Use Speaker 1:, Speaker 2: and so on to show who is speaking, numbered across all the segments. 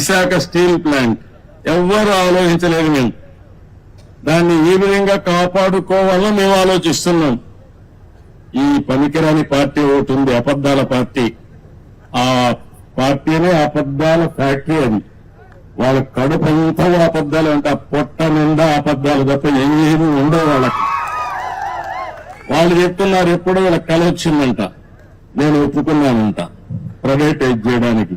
Speaker 1: Visakha steel plant. ఎవ్వరు ఆలోచించలేదు మేము. దాన్ని ఈ విధంగా కాపాడుకోవాలని మేము ఆలోచిస్తున్నాం. ఈ పనికిరాని పార్టీ ఒకటి ఉంది అబద్దాల పార్టీ. ఆ పార్టీనే అబద్దాల ఫ్యాక్టరీ అది వాళ్ళ కడుపు అంతా అబద్దాలు అంటే ఆ పొట్ట నిండా అబద్దాలు తప్ప ఏమీ ఉండవు వాళ్ళకి. వాళ్ళు చెప్తున్నారు ఎప్పుడో వీళ్ళకి కల వచ్చిందంట నేను ఒప్పుకున్నానంట. ప్రైవేటైజ్ చేయడానికి.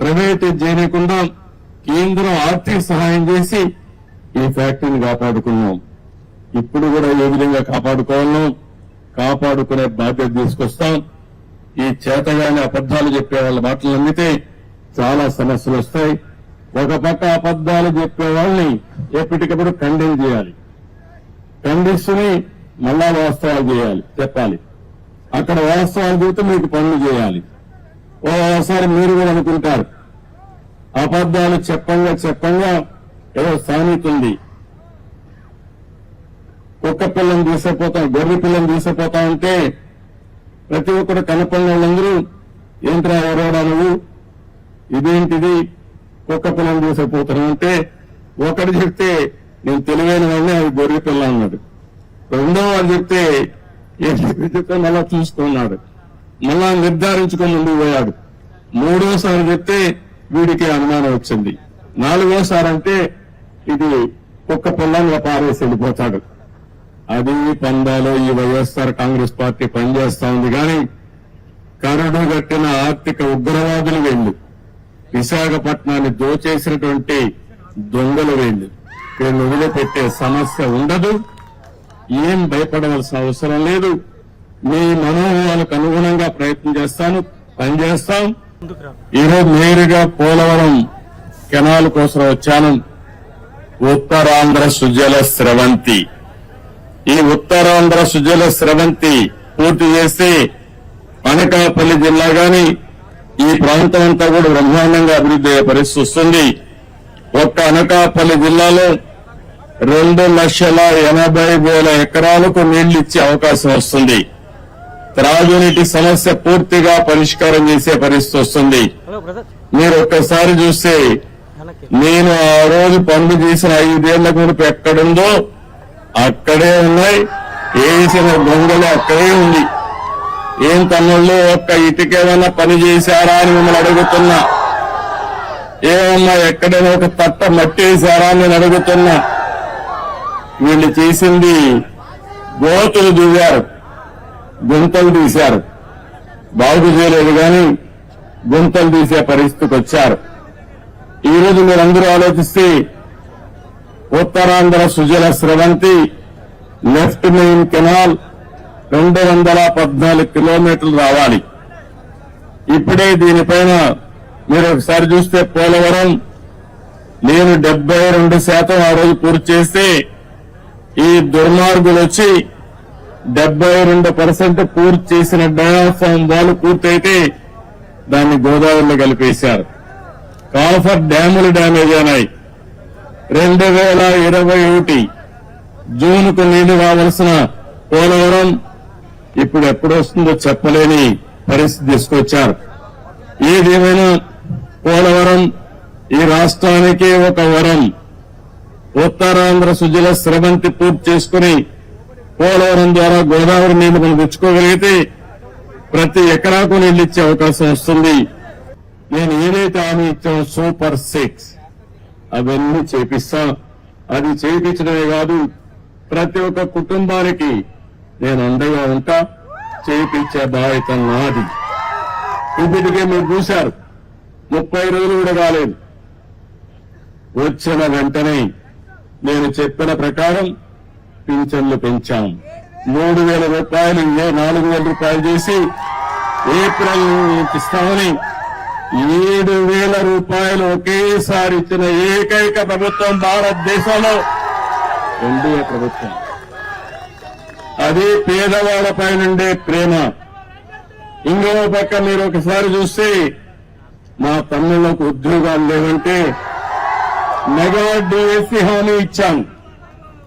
Speaker 1: ప్రైవేటైజ్ చేయకుండా కేంద్రం ఆర్థిక సహాయం చేసి ఈ ఫ్యాక్టరీని కాపాడుకున్నాం. ఇప్పుడు కూడా ఏ విధంగా కాపాడుకోవాలో కాపాడుకునే బాధ్యత తీసుకొస్తాం. ఈ చేతగానే అబద్దాలు చెప్పే వాళ్ళ మాటలు నమ్మితే చాలా సమస్యలు వస్తాయి. ఒక పక్క అబద్దాలు చెప్పే వాళ్ళని ఎప్పటికప్పుడు ఖండన చేయాలి. ఖండిస్తుని మళ్ళా వాస్తవాలు చేయాలి చెప్పాలి. అక్కడ వాస్తవాలు చెబితే మీకు పనులు చేయాలి. ఓసారి మీరు కూడా అనుకుంటారు. అబద్దాలు చెప్పంగా చెప్పంగా ఏదో సామెత ఉంది కుక్క పిల్లని తీసుకుపోతాం గొర్రె పిల్లని తీసుకుపోతా ఉంటే ప్రతి ఒక్కరు కనపడిన వాళ్ళందరూ ఏంట్రా ఎవరోడా నువ్వు? ఇదేంటిది? కుక్క పిల్లని తీసుకుపోతాను అంటే ఒకటి చెప్తే నేను తెలివైన వాడిని అది గొర్రె పిల్ల అన్నాడు. రెండో వాడు చెప్తే ఏం చెప్తే మళ్ళా చూసుకున్నాడు. మళ్ళా నిర్ధారించుకొని ముందుకు పోయాడు మూడోసారి చెప్తే వీడికి అనుమానం వచ్చింది. నాలుగోసారి అంటే ఇది కుక్క పిల్లంగా పారేసి వెళ్ళిపోతాడు అది పందాలో ఈ వైఎస్ఆర్ కాంగ్రెస్ పార్టీ పనిచేస్తా ఉంది కానీ కరడు కట్టిన ఆర్థిక ఉగ్రవాదులు వెళ్ళు. విశాఖపట్నాన్ని దోచేసినటువంటి దొంగలు వెళ్ళు. వీళ్ళు వదిలిపెట్టే సమస్య ఉండదు. ఏం భయపడవలసిన అవసరం లేదు. మీ మనోభావాలకు అనుగుణంగా ప్రయత్నం చేస్తాను పనిచేస్తాం ఈరోజు నేరుగా పోలవరం కెనాల్ కోసం వచ్చాను. ఉత్తరాంధ్ర సుజల స్రవంతి. ఈ ఉత్తరాంధ్ర సుజల స్రవంతి పూర్తి చేస్తే అనకాపల్లి జిల్లా గాని ఈ ప్రాంతం అంతా కూడా బ్రహ్మాండంగా అభివృద్ధి అయ్యే పరిస్థితి వస్తుంది. ఒక్క అనకాపల్లి జిల్లాలో రెండు లక్షల ఎనభై వేల ఎకరాలకు నీళ్ళు ఇచ్చే అవకాశం వస్తుంది. త్రాగునీటి సమస్య పూర్తిగా పరిష్కారం చేసే పరిస్థితి వస్తుంది. మీరు ఒక్కసారి చూస్తే నేను ఆ రోజు పనులు చేసిన ఐదేళ్ళ గుడిపు ఎక్కడుందో అక్కడే ఉన్నాయి. వేసిన దొంగలు అక్కడే ఉంది. ఏం తమ్ముళ్ళు ఒక్క ఇటుకేమైనా పని చేశారా అని మిమ్మల్ని అడుగుతున్నా. ఏమమ్మా ఎక్కడైనా ఒక తట్ట మట్టి వేశారా అని నేను అడుగుతున్నా. వీళ్ళు చేసింది గోతులు దిగారు గుంతలు తీశారు. బాగు చేయలేదు కానీ గుంతలు తీసే పరిస్థితికి వచ్చారు. ఈ రోజు మీరందరూ ఆలోచిస్తే Uttarandhra Sujala Sravanthi left main canal రెండు వందల పద్నాలుగు కిలోమీటర్లు రావాలి. ఇప్పుడే దీనిపైన మీరు ఒకసారి చూస్తే పోలవరం నేను డెబ్బై రెండు శాతం ఆ రోజు పూర్తి చేస్తే ఈ దుర్మార్గులు వచ్చి డెబ్బై రెండు పర్సెంట్ పూర్తి చేసిన డయాఫామ్ వాళ్ళు పూర్తయితే దాన్ని గోదావరిలో కలిపేశారు. కాల్ఫర్ డ్యాములు డ్యామేజ్ అయినాయి. రెండు వేల ఇరవై ఒకటి జూన్కు నీళ్ళు రావాల్సిన పోలవరం ఇప్పుడు ఎప్పుడు వస్తుందో చెప్పలేని పరిస్థితి తీసుకొచ్చారు. ఏదేమైనా పోలవరం ఈ రాష్ట్రానికి ఒక వరం. ఉత్తరాంధ్ర సుజల స్రవంతి పూర్తి చేసుకుని పోలవరం ద్వారా గోదావరి నీళ్ళు మనం తెచ్చుకోగలిగితే ప్రతి ఎకరాకు నీళ్ళు ఇచ్చే అవకాశం వస్తుంది. నేను ఏదైతే హామీ ఇచ్చానో సూపర్ సిక్స్ అవన్నీ చేపిస్తా అది చేయించడమే కాదు ప్రతి ఒక్క కుటుంబానికి నేను అండగా ఉంటా చేయించే బాధ్యత నాది. ఇప్పటికే మీరు చూశారు ముప్పై రోజులు కూడా కాలేదు వచ్చిన వెంటనే నేను చెప్పిన ప్రకారం పింఛన్లు పెంచాం. మూడు వేల రూపాయలు ఏ నాలుగు వేల రూపాయలు చేసి ఏప్రిల్ ఇస్తామని ఏడు వేల రూపాయలు ఒకేసారి ఇచ్చిన ఏకైక ప్రభుత్వం భారతదేశంలో ఎన్డీఏ ప్రభుత్వం. అది పేదవాళ్ళపై నుండే ప్రేమ. ఇంకో పక్క మీరు ఒకసారి చూస్తే మా తమ్ముళ్ళకు ఉద్యోగాలు లేవంటే మెగా డిఎస్సి హామీ ఇచ్చాం.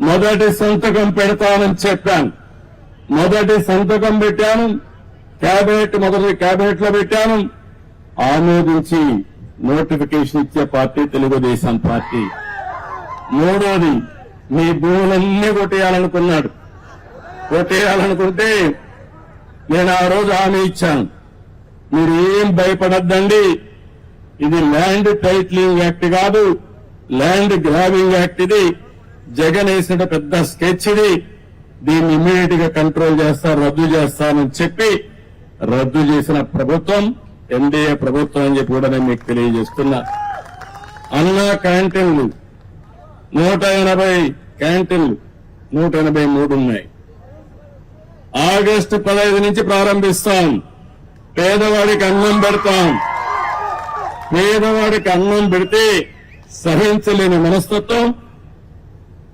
Speaker 1: మొదటి సంతకం పెడతానని చెప్పాను. మొదటి సంతకం పెట్టాను. కేబినెట్ మొదటి కేబినెట్లో పెట్టాను. ఆమోదించి నోటిఫికేషన్ ఇచ్చే పార్టీ తెలుగుదేశం పార్టీ. మూడోది మీ భూములన్నీ కొట్టేయాలనుకున్నాడు. కొట్టేయాలనుకుంటే నేను ఆ రోజు హామీ ఇచ్చాను. మీరు ఏం భయపడద్దండి. ఇది ల్యాండ్ టైట్లింగ్ యాక్ట్ కాదు. ల్యాండ్ గ్రాబింగ్ యాక్ట్ ఇది. జగన్ వేసిన పెద్ద స్కెచ్ ఇది. దీన్ని ఇమ్మీడియట్గా కంట్రోల్ చేస్తారు రద్దు చేస్తానని చెప్పి రద్దు చేసిన ప్రభుత్వం ఎన్డీఏ ప్రభుత్వం అని చెప్పి కూడా నేను మీకు తెలియజేస్తున్నా. అన్నా క్యాంటీన్లు నూట ఎనభై క్యాంటీన్లు నూట ఎనభై మూడు ఉన్నాయి. ఆగస్టు పదహైదు నుంచి ప్రారంభిస్తాం. పేదవాడికి అన్నం పెడతాం. పేదవాడికి అన్నం పెడితే సహించలేని మనస్తత్వం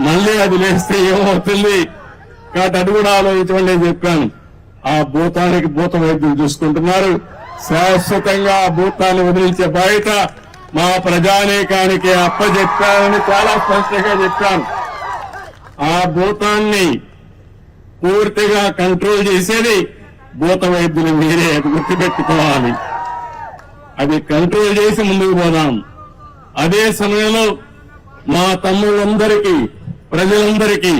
Speaker 1: మళ్ళీ అది లేస్తే ఏమవుతుంది? కాబట్టి అది కూడా ఆలోచించమని నేను చెప్పాను. ఆ భూతానికి భూత వైద్యులు చూసుకుంటున్నారు. శాశ్వతంగా ఆ భూతాన్ని వదిలించే బయట మా ప్రజానేకానికి అప్పచెప్పానని చాలా స్పష్టంగా చెప్పాను. ఆ భూతాన్ని పూర్తిగా కంట్రోల్ చేసేది భూత వైద్యులు మీరే అది గుర్తుపెట్టుకోవాలి. అది కంట్రోల్ చేసి ముందుకు పోదాం. అదే సమయంలో మా తమ్ముళ్ళందరికీ ప్రజలందరికీ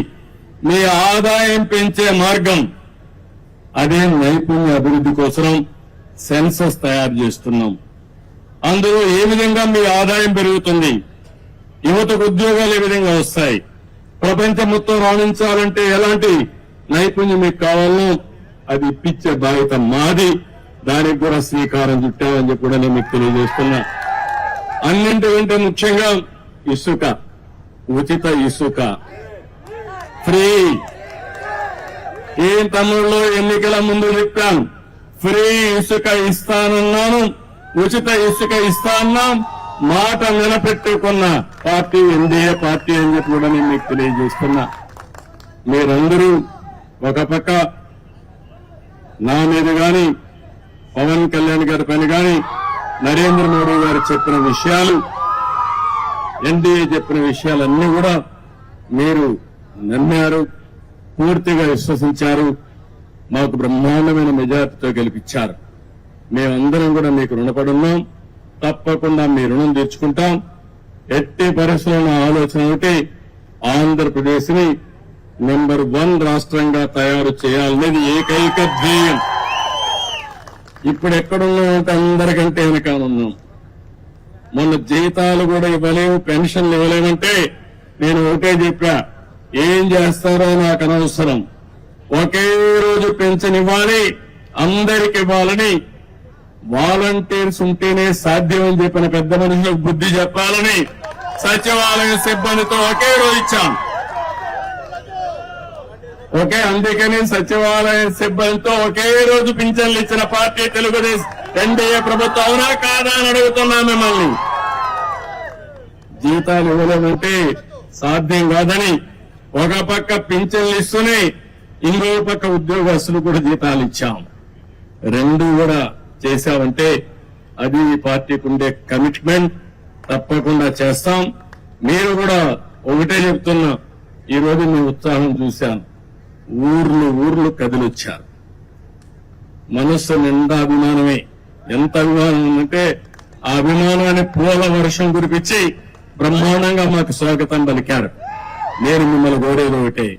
Speaker 1: మీ ఆదాయం పెంచే మార్గం అదే నైపుణ్య అభివృద్ధి కోసం సెన్సస్ తయారు చేస్తున్నాం. అందులో ఏ విధంగా మీ ఆదాయం పెరుగుతుంది యువతకు ఉద్యోగాలు ఏ విధంగా వస్తాయి ప్రపంచం మొత్తం రాణించాలంటే ఎలాంటి నైపుణ్యం మీకు కావాలో అది ఇప్పించే బాధ్యత మాది. దానికి కూడా శ్రీకారం చుట్టామని చెప్పి కూడా నేను మీకు తెలియజేస్తున్నా. అన్నింటికంటే ముఖ్యంగా ఇసుక. ఉచిత ఇసుక. ఫ్రీ ఏం తమ్ముళ్ళు ఎన్నికల ముందు చెప్పాను. ఫ్రీ ఇసుక ఇస్తానన్నాను. ఉచిత ఇసుక ఇస్తాన్నాం మాట నిలబెట్టుకున్న పార్టీ ఎన్డీఏ పార్టీ అని చెప్పి కూడా నేను మీకు తెలియజేస్తున్నా. మీరందరూ ఒక పక్క నా మీద గాని పవన్ కళ్యాణ్ గారి పైన గాని నరేంద్ర మోడీ గారు చెప్పిన విషయాలు ఎన్డీఏ చెప్పిన విషయాలన్నీ కూడా మీరు నమ్మారు పూర్తిగా విశ్వసించారు మాకు బ్రహ్మాండమైన మెజార్టీతో గెలిపించారు. మేమందరం కూడా మీకు రుణపడున్నాం తప్పకుండా మీ రుణం తీర్చుకుంటాం. ఎట్టి పరిశ్రమ ఆలోచన ఒకటి ఆంధ్రప్రదేశ్ని నెంబర్ వన్ రాష్ట్రంగా తయారు చేయాలనేది ఏకైక ధ్యేయం. ఇప్పుడు ఎక్కడున్నామంటే అందరికంటే వెనకాలన్నాం మొన్న జీతాలు కూడా ఇవ్వలేము పెన్షన్లు ఇవ్వలేమంటే నేను ఒకటే చెప్పా ఏం చేస్తారో నాకు అనవసరం. ఒకే రోజు పెన్షన్ ఇవ్వాలి అందరికి ఇవ్వాలని వాలంటీర్స్ ఉంటేనే సాధ్యం అని చెప్పిన పెద్ద మనుషులకు బుద్ధి చెప్పాలని సచివాలయ సిబ్బందితో ఒకే రోజు ఇచ్చాం. ఒకే అందుకని సచివాలయ సిబ్బందితో ఒకే రోజు పింఛన్లు ఇచ్చిన పార్టీ తెలుగుదేశం ఎన్డీఏ ప్రభుత్వం అవునా కాదా అని అడుగుతున్నా మిమ్మల్ని. జీతాలు ఇవ్వలేమంటే సాధ్యం కాదని ఒక పక్క పింఛన్లు ఇస్తూనే ఇంకో పక్క ఉద్యోగస్తులు కూడా జీతాలు ఇచ్చాం. రెండు కూడా చేశామంటే అది ఈ పార్టీకి ఉండే కమిట్మెంట్ తప్పకుండా చేస్తాం. మీరు కూడా ఒకటే చెప్తున్నా ఈ రోజు మీ ఉత్సాహం చూశాను. ఊర్లు ఊర్లు కదిలొచ్చారు. మనస్సు నిండా అభిమానమే. ఎంత అభిమానం ఉందంటే ఆ అభిమానాన్ని పూల వర్షం కురిపించి బ్రహ్మాండంగా మాకు స్వాగతం పలికారు. నేను మిమ్మల్ని కోరేది ఒకటే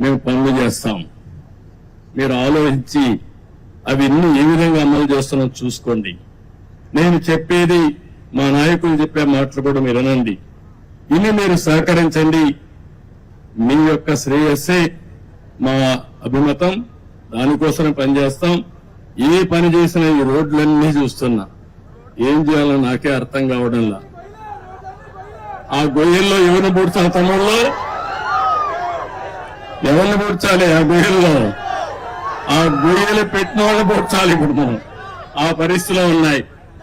Speaker 1: మేము పనులు చేస్తాం. మీరు ఆలోచించి అవి ఇన్ని ఏ విధంగా అమలు చేస్తున్నా చూసుకోండి. నేను చెప్పేది మా నాయకులు చెప్పే మాటలు కూడా మీరు వినండి. ఇన్ని మీరు సహకరించండి. మీ యొక్క శ్రేయస్సే మా అభిమతం. దానికోసం పనిచేస్తాం. ఏ పని చేసినా ఈ రోడ్లన్నీ చూస్తున్నా. ఏం చేయాలో నాకే అర్థం కావడంలా. ఆ గొయ్యల్లో ఎవరిని పూడ్చాలి తమ్ముళ్ళు? ఎవరిని పూడ్చాలి? ఆ గొయ్యల్లో ఆ గొయ్యలు పెట్టిన వాళ్ళు పూడ్చాలి ఇప్పుడు మనం. ఆ పరిస్థితిలో ఉన్నాయి.